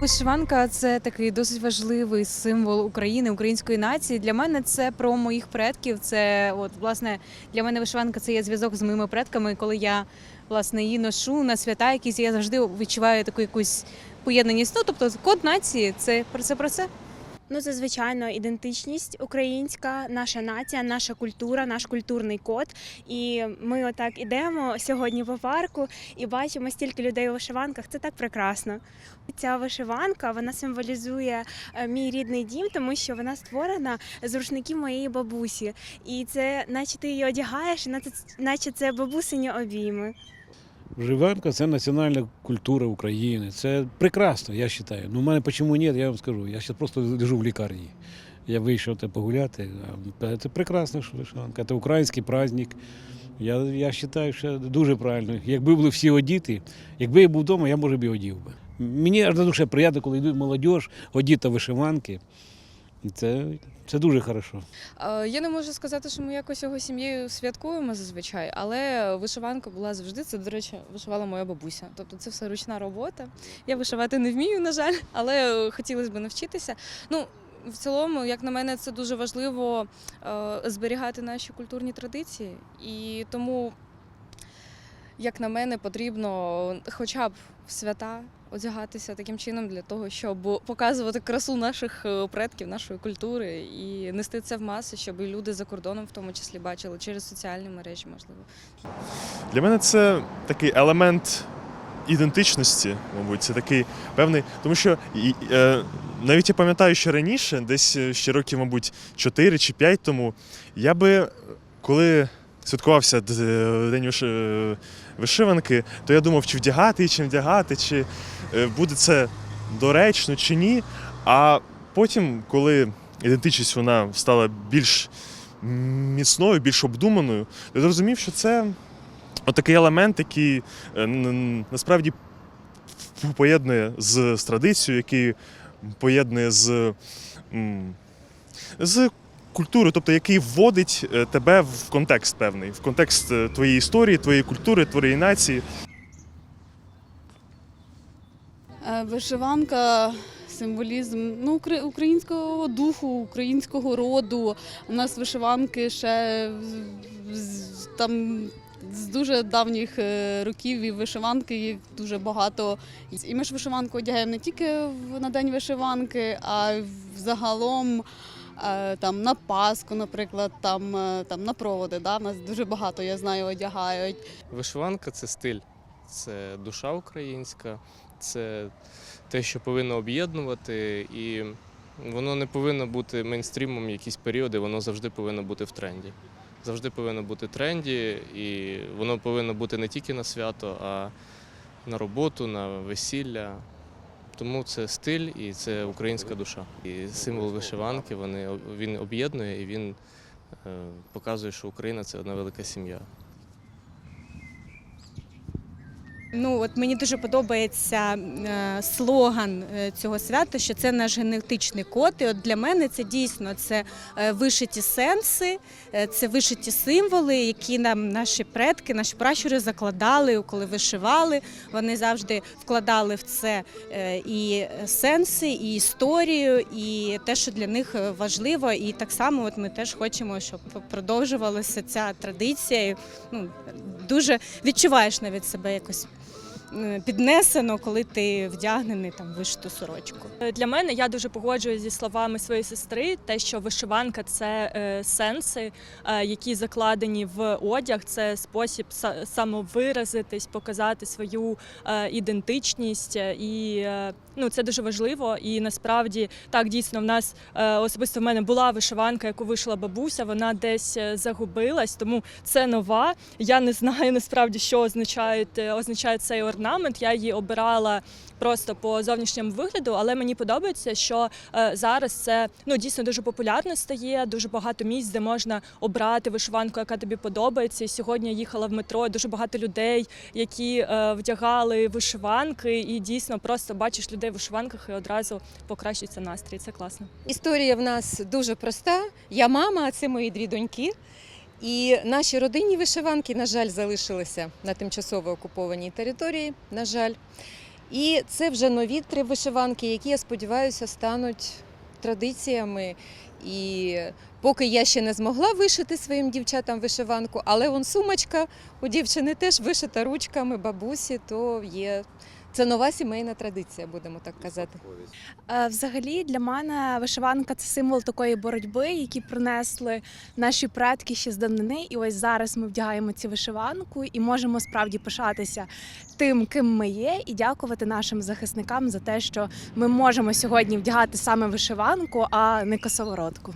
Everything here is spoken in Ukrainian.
Вишиванка це такий досить важливий символ України, української нації. Для мене це про моїх предків. Це от власне для мене вишиванка це є зв'язок з моїми предками. Коли я власне її ношу на свята, якісь я завжди відчуваю таку якусь поєднаність. Ну тобто код нації це про це про це. Ну, це звичайно ідентичність українська, наша нація, наша культура, наш культурний код. І ми отак ідемо сьогодні по парку і бачимо стільки людей у вишиванках. Це так прекрасно. Ця вишиванка вона символізує е, мій рідний дім, тому що вона створена з рушників моєї бабусі. І це, наче ти її одягаєш, наче- наче це бабусині обійми. Вживанка це національна культура України. Це прекрасно, я вважаю. Ну, у мене чому ні, я вам скажу. Я зараз просто лежу в лікарні. Я вийшов те погуляти. Це прекрасно, що вишиванка. Це український праздник. Я, я вважаю, що дуже правильно. Якби були всі одіти, якби я був вдома, я може б і одів би. Мені аж на душе приємно, коли йдуть молодь, одіта вишиванки. І Це, це дуже хорошо. Е, Я не можу сказати, що ми якось його сім'єю святкуємо зазвичай, але вишиванка була завжди. Це, до речі, вишивала моя бабуся. Тобто це все ручна робота. Я вишивати не вмію, на жаль, але хотілося б навчитися. Ну, в цілому, як на мене, це дуже важливо е, зберігати наші культурні традиції. І тому, як на мене, потрібно хоча б в свята одягатися таким чином для того, щоб показувати красу наших е, предків, нашої культури і нести це в маси, щоб і люди за кордоном в тому числі бачили через соціальні мережі, можливо. Для мене це такий елемент ідентичності, мабуть, це такий певний. Тому що е, навіть я пам'ятаю, що раніше, десь е, ще років, мабуть, 4 чи 5 тому, я би, коли святкувався День вишиванки, то я думав, чи вдягати, її, чи вдягати, чи е, буде це доречно, чи ні. А потім, коли ідентичність вона стала більш міцною, більш обдуманою, я зрозумів, що це отакий елемент, який е, насправді поєднує з традицією, який поєднує з, з культурою, тобто який вводить е, тебе в контекст певний, в контекст е, твоєї історії, твоєї культури, твоєї нації. Е, Вишиванка, символізм ну, українського духу, українського роду. У нас вишиванки ще там з дуже давніх років і вишиванки їх дуже багато. І ми ж вишиванку одягаємо не тільки на день вишиванки, а е, Там на Пасху, наприклад, там, е, там на проводи. Да? Нас дуже багато, я знаю, одягають. Вишиванка це стиль, це душа українська, це те, що повинно об'єднувати, і воно не повинно бути мейнстрімом якісь періоди, воно завжди повинно бути в тренді. Завжди повинно бути в тренді, і воно повинно бути не тільки на свято, а на роботу, на весілля. Тому це стиль і це українська душа. І символ вишиванки вони, він об'єднує і він е, показує, що Україна це одна велика сім'я. Ну от мені дуже подобається е, слоган е, цього свята, що це наш генетичний код. І от для мене це дійсно це е, вишиті сенси, це вишиті символи, які нам наші предки, наші пращури закладали, коли вишивали. Вони завжди вкладали в це і сенси, і історію, і те, що для них важливо. І так само, от ми теж хочемо, щоб продовжувалася ця традиція. Ну дуже відчуваєш навіть себе якось піднесено, коли ти вдягнений там вишиту сорочку. Для мене я дуже погоджуюсь зі словами своєї сестри, те, що вишиванка це е, сенси, е, які закладені в одяг, це спосіб са- самовиразитись, показати свою е, ідентичність, і ну це дуже важливо. І насправді так дійсно в нас особисто в мене була вишиванка, яку вишила бабуся. Вона десь загубилась, тому це нова. Я не знаю насправді, що означає, означає цей орнамент. Я її обирала просто по зовнішньому вигляду, але мені подобається, що е, зараз це ну дійсно дуже популярно стає. Дуже багато місць, де можна обрати вишиванку, яка тобі подобається. І сьогодні я їхала в метро. Дуже багато людей, які е, вдягали вишиванки, і дійсно просто бачиш людей в вишиванках і одразу покращується настрій. Це класно. Історія в нас дуже проста. Я мама, а це мої дві доньки. І наші родинні вишиванки, на жаль, залишилися на тимчасово окупованій території. На жаль. І це вже нові три вишиванки, які, я сподіваюся, стануть традиціями. І поки я ще не змогла вишити своїм дівчатам вишиванку, але вон сумочка у дівчини теж вишита ручками бабусі, то є. Це нова сімейна традиція, будемо так казати. Е, Взагалі для мене вишиванка це символ такої боротьби, які принесли наші предки ще з давнини. І ось зараз ми вдягаємо цю вишиванку і можемо справді пишатися тим, ким ми є, і дякувати нашим захисникам за те, що ми можемо сьогодні вдягати саме вишиванку, а не косоворотку.